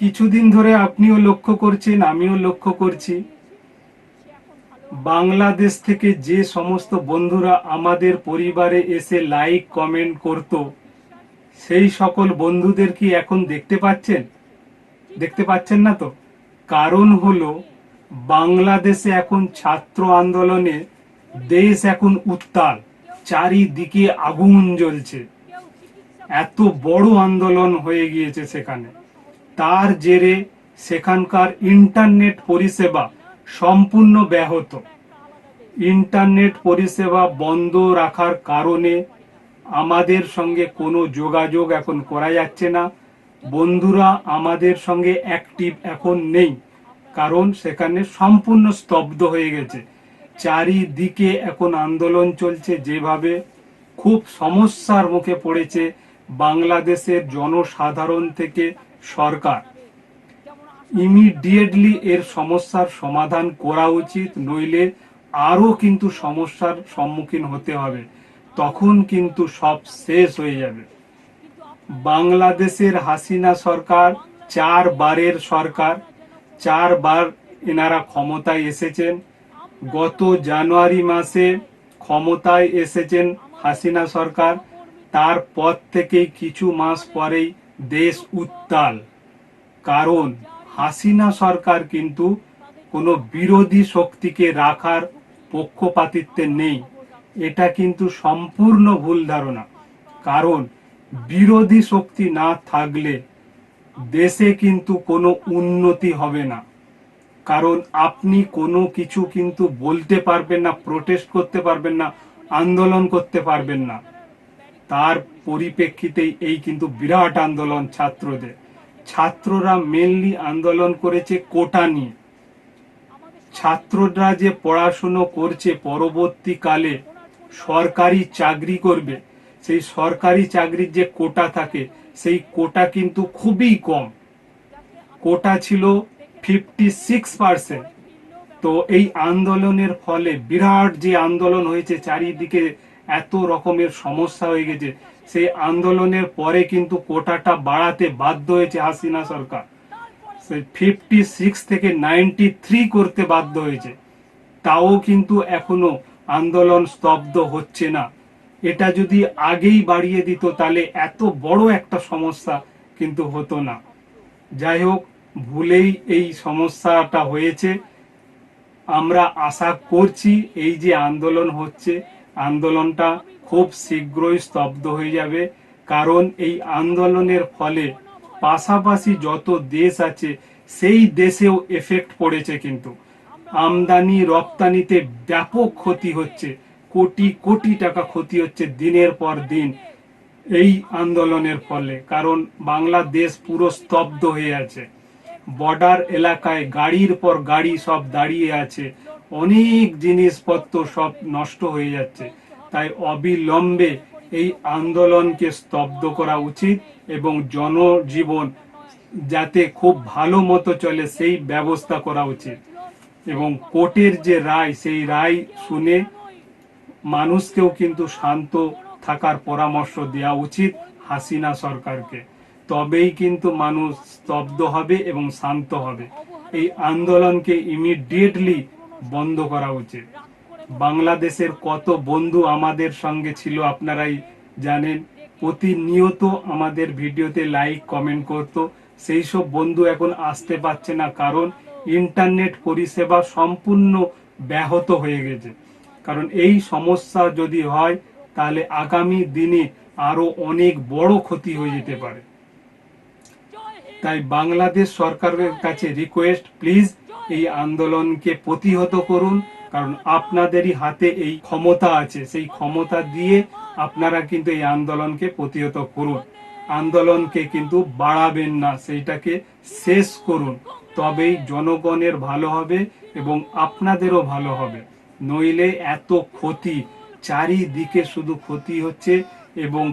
কিছুদিন ধরে আপনিও লক্ষ্য করছেন, আমিও লক্ষ্য করছি। বাংলাদেশ থেকে যে সমস্ত বন্ধুরা আমাদের পরিবারে এসে লাইক, কমেন্ট করত, সেই সকল বন্ধুদের কি এখন দেখতে পাচ্ছেন? দেখতে পাচ্ছেন না তো? কারণ হলো, বাংলাদেশে এখন ছাত্র আন্দোলনে দেশ এখন উত্তাল, চারিদিকে আগুন জ্বলছে। এত বড় আন্দোলন হয়ে গিয়েছে সেখানে। তার জেরে সেখানকার ইন্টারনেট পরিষেবা সম্পূর্ণ ব্যাহত। ইন্টারনেট পরিষেবা বন্ধ রাখার কারণে আমাদের সঙ্গে কোনো যোগাযোগ এখন করা যাচ্ছে না। বন্ধুরা আমাদের সঙ্গে অ্যাক্টিভ এখন নেই, কারণ সেখানে সম্পূর্ণ স্তব্ধ হয়ে গেছে। চারিদিকে এখন আন্দোলন চলছে যেভাবে খুব সমস্যার মুখে পড়েছে। বাংলাদেশের জনসাধারণ থেকে সরকার। ইমিডিয়েটলি এর সমস্যার সমাধান করা উচিত, নইলে আরও কিন্তু সমস্যার সম্মুখীন হতে হবে। তখন কিন্তু সব শেষ হয়ে যাবে। বাংলাদেশের হাসিনা সরকার চার বারের সরকার। চারবার এনারা ক্ষমতায় এসেছেন। গত জানুয়ারি মাসে ক্ষমতায় এসেছেন হাসিনা সরকার। তারপর থেকেই কিছু মাস পরেই দেশ উত্তাল। কারণ হাসিনা সরকার কিন্তু কোনো বিরোধী শক্তিকে রাখার পক্ষপাতিত্বে নেই। এটা কিন্তু সম্পূর্ণ ভুল ধারণা। কারণ বিরোধী শক্তি না থাকলে দেশে কিন্তু কোনো উন্নতি হবে না। কারণ আপনি কোনো কিছু কিন্তু বলতে পারবেন না প্রোটেস্ট করতে পারবেন না, আন্দোলন করতে পারবেন না। তার পরিপ্রেক্ষিতেই এই কিন্তু বিরাট আন্দোলন ছাত্রদের। ছাত্ররা মেনলি আন্দোলন করেছে কোটা নিয়ে। ছাত্ররা যে পড়াশুনো করছে, পরবর্তীকালে সরকারি চাকরি করবে, সেই সরকারি চাকরির যে কোটা থাকে, সেই কোটা কিন্তু খুবই কম। কোটা ছিল ফিফটি সিক্স পার্সেন্ট তো এই আন্দোলনের ফলে বিরাট যে আন্দোলন হয়েছে, চারিদিকে এত রকমের সমস্যা হয়ে গেছে। সেই আন্দোলনের পরে কিন্তু কোটাটা বাড়াতে বাধ্য হয়েছে হাসিনা সরকার। ফিফটি সিক্স থেকে নাইনটি থ্রি করতে বাধ্য হয়েছে। তাও কিন্তু এখনও আন্দোলন স্তব্ধ হচ্ছে না। এটা যদি আগেই বাড়িয়ে দিত তাহলে এত বড় একটা সমস্যা কিন্তু হতো না। যাই হোক, ভুলেই এই সমস্যাটা হয়েছে। আমরা আশা করছি এই যে আন্দোলন হচ্ছে আন্দোলনটা খুব শীঘ্রই স্তব্ধ হয়ে যাবে, কারণ এই আন্দোলনের ফলে পাশাপাশি যত দেশ আছে, সেই দেশেও এফেক্ট পড়েছে কিন্তু। আমদানি, রপ্তানিতে ব্যাপক ক্ষতি হচ্ছে, কোটি কোটি টাকা ক্ষতি হচ্ছে দিনের পর দিন এই আন্দোলনের ফলে, কারণ বাংলাদেশ পুরো স্তব্ধ হয়ে আছে। বর্ডার এলাকায় গাড়ির পর গাড়ি সব দাঁড়িয়ে আছে। অনেক জিনিসপত্র সব নষ্ট হয়ে যাচ্ছে। তাই অবিলম্বে এই আন্দোলনকে স্তব্ধ করা উচিত এবং জনজীবন যাতে খুব ভালো মতো চলে সেই ব্যবস্থা করা উচিত। এবং কোর্টের যে রায়, সেই রায় শুনে মানুষকেও কিন্তু শান্ত থাকার পরামর্শ দেওয়া উচিত হাসিনা সরকারকে। তবেই কিন্তু মানুষ স্তব্ধ হবে এবং শান্ত হবে। এই আন্দোলনকে ইমিডিয়েটলি বন্ধ করা উচিত। বাংলাদেশের কত বন্ধু আমাদের সঙ্গে ছিল আপনারাই জানেন। প্রতিনিয়ত আমাদের ভিডিওতে লাইক কমেন্ট করতো। সেই সব বন্ধু এখন আসতে পারছে না কারণ ইন্টারনেট পরিষেবা সম্পূর্ণ ব্যাহত হয়ে গেছে। কারণ এই সমস্যা যদি হয়, তাহলে আগামী দিনে আরও অনেক বড় ক্ষতি হয়ে যেতে পারে। তাই বাংলাদেশ সরকারের কাছে রিকোয়েস্ট প্লিজ এই আন্দোলনকে প্রতিহত করুন, কারণ আপনাদেরই হাতে এই ক্ষমতা আছে। সেই ক্ষমতা দিয়ে আপনারা কিন্তু এই আন্দোলনকে প্রতিহত করুন। আন্দোলনকে কিন্তু বাড়াবেন না, সেইটাকে শেষ করুন। তবেই জনগণের ভালো হবে এবং আপনাদেরও ভালো হবে। নইলে এত ক্ষতি, চারিদিকে শুধু ক্ষতি হচ্ছে এবং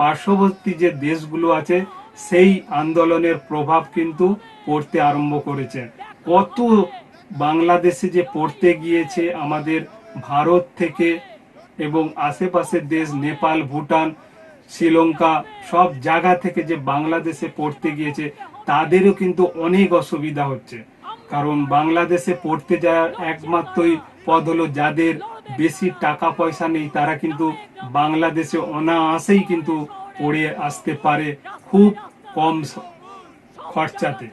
পার্শ্ববর্তী যে দেশগুলো আছে সেই আন্দোলনের প্রভাব কিন্তু পড়তে আরম্ভ করেছে। কত বাংলাদেশে যে পড়তে গিয়েছে আমাদের ভারত থেকে এবং আশেপাশের দেশ নেপাল, ভুটান, শ্রীলঙ্কা সব জায়গা থেকে যে বাংলাদেশে পড়তে গিয়েছে, তাদেরও কিন্তু অনেক অসুবিধা হচ্ছে। কারণ বাংলাদেশে পড়তে যাওয়ার একমাত্রই পদ হলো যাদের বেশি টাকা পয়সা নেই, তারা কিন্তু বাংলাদেশে অনায়াসেই কিন্তু পড়ে আসতে পারে খুব কম খরচাতে।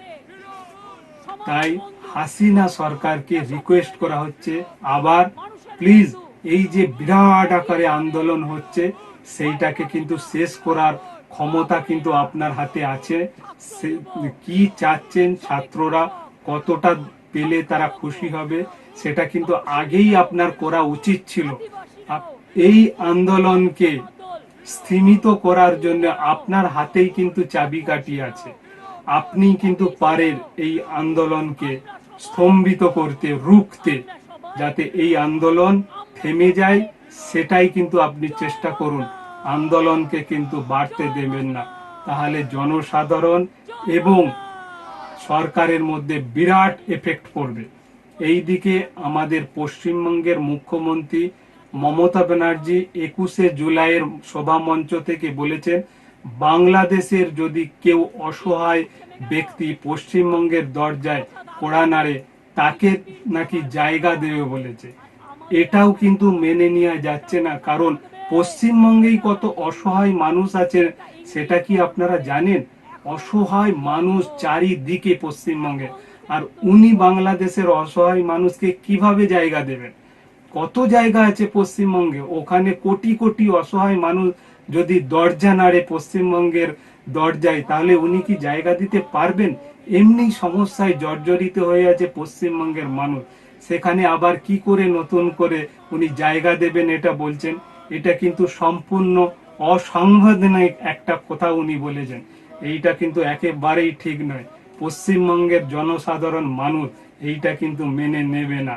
তাই হাসিনা সরকারকে রিকোয়েস্ট করা হচ্ছে, আবার প্লিজ এই যে বিরাট আকারে আন্দোলন হচ্ছে, সেইটাকে কিন্তু শেষ করার ক্ষমতা কিন্তু আপনার হাতে আছে। কি চাচ্ছেন ছাত্ররা, কতটা পেলে তারা খুশি হবে, সেটা কিন্তু আগেই আপনার করা উচিত ছিল। এই আন্দোলনকে স্থিমিত করার জন্য আপনার হাতেই কিন্তু চাবিকাঠি আছে। আপনি কিন্তু পারেন এই আন্দোলনকে স্তম্ভিত করতে, রুখতে, যাতে এই আন্দোলন থেমে যায়, সেটাই কিন্তু আপনি চেষ্টা করুন। আন্দোলনকে কিন্তু বাড়তে দেবেন না। তাহলে জনসাধারণ এবং সরকারের মধ্যে বিরাট এফেক্ট পড়বে। এইদিকে আমাদের পশ্চিমবঙ্গের মুখ্যমন্ত্রী মমতা ব্যানার্জি একুশে জুলাইয়ের সভা মঞ্চ থেকে বলেছেন, বাংলাদেশের যদি কেউ অসহায় ব্যক্তি পশ্চিমবঙ্গের দরজায় কোড়া নাড়ে, তাকে নাকি জায়গা দেবে বলেছে। এটাও কিন্তু মেনে নেওয়া যাচ্ছে না, কারণ পশ্চিমবঙ্গেই কত অসহায় মানুষ আছে সেটা কি আপনারা জানেন? অসহায় মানুষ চারিদিকে পশ্চিমবঙ্গে। আর উনি বাংলাদেশের অসহায় মানুষকে কীভাবে জায়গা দেবেন? কত জায়গা আছে পশ্চিমবঙ্গে? ওখানে কোটি কোটি অসহায় মানুষ যদি দরজা নাড়ে পশ্চিমবঙ্গের দরজায়, তাহলে উনি কি জায়গা দিতে পারবেন? এমনি সমস্যায় জর্জরিত হয়ে আছে পশ্চিমবঙ্গের মানুষ। সেখানে আবার কি করে নতুন করে উনি জায়গা দেবেন এটা বলছেন? এটা কিন্তু সম্পূর্ণ অসাংবিধানিক একটা কথা উনি বলেছেন। এইটা কিন্তু একেবারেই ঠিক নয়। পশ্চিমবঙ্গের জনসাধারণ মানুষ এইটা কিন্তু মেনে নেবে না।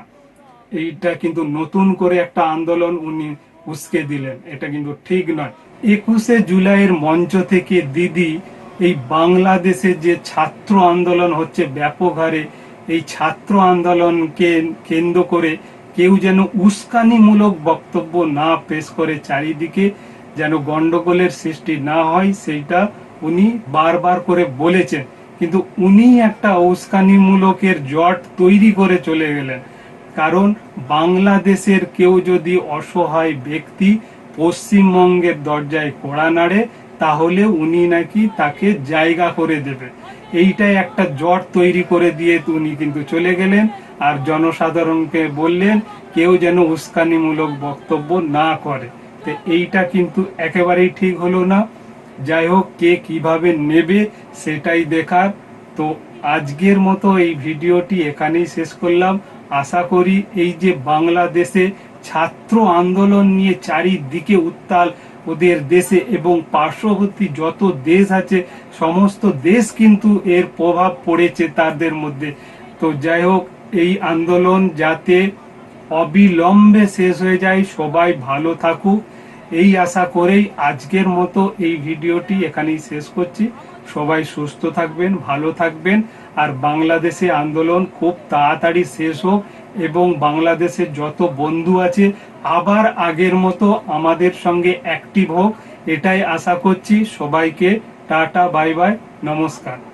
এইটা কিন্তু নতুন করে একটা আন্দোলন উনি উস্কে দিলেন। এটা কিন্তু ঠিক নয়। একুশে জুলাইয়ের মঞ্চ থেকে দিদি এই বাংলাদেশে যে ছাত্র আন্দোলন হচ্ছে ব্যাপক হারে, এই ছাত্র আন্দোলনকে কেন্দ্র করে কেউ যেন উস্কানিমূলক বক্তব্য না পেশ করে চারিদিকে, যেন গন্ডগোলের সৃষ্টি না হয়, সেইটা উনি বারবার করে বলেছেন। কিন্তু উনি একটা উস্কানিমূলকের জট তৈরি করে চলে গেলেন। কারণ বাংলাদেশের কেউ যদি অসহায় ব্যক্তি পশ্চিমবঙ্গের দরজায় কোড়া নাড়ে, তাহলে উনি নাকি তাকে জায়গা করে দেবে। এইটাই একটা জট তৈরি করে দিয়ে উনি কিন্তু চলে গেলেন আর জনসাধারণকে বললেন, কেউ যেন উস্কানিমূলক বক্তব্য না করে। তো এইটা কিন্তু একেবারেই ঠিক হলো না। যাই হোক, কে কীভাবে নেবে সেটাই দেখার। তো আজকের মতো এই ভিডিওটি এখানেই শেষ করলাম। আশা করি এই যে বাংলাদেশে ছাত্র আন্দোলন নিয়ে চারিদিকে উত্তাল ওদের দেশে এবং পার্শ্ববর্তী যত দেশ আছে, সমস্ত দেশ কিন্তু এর প্রভাব পড়েছে তাদের মধ্যে। তো যাই হোক, এই আন্দোলন যাতে অবিলম্বে শেষ হয়ে যায়, সবাই ভালো থাকুক। এই আশা করেই আজকের মতো এই ভিডিওটি এখানেই শেষ করছি। সবাই সুস্থ থাকবেন, ভালো থাকবেন। আর বাংলাদেশে আন্দোলন খুব তাড়াতাড়ি শেষ হোক এবং বাংলাদেশের যত বন্ধু আছে আবার আগের মতো আমাদের সঙ্গে অ্যাক্টিভ হোক, এটাই আশা করছি। সবাইকে টাটা, বাই বাই, নমস্কার।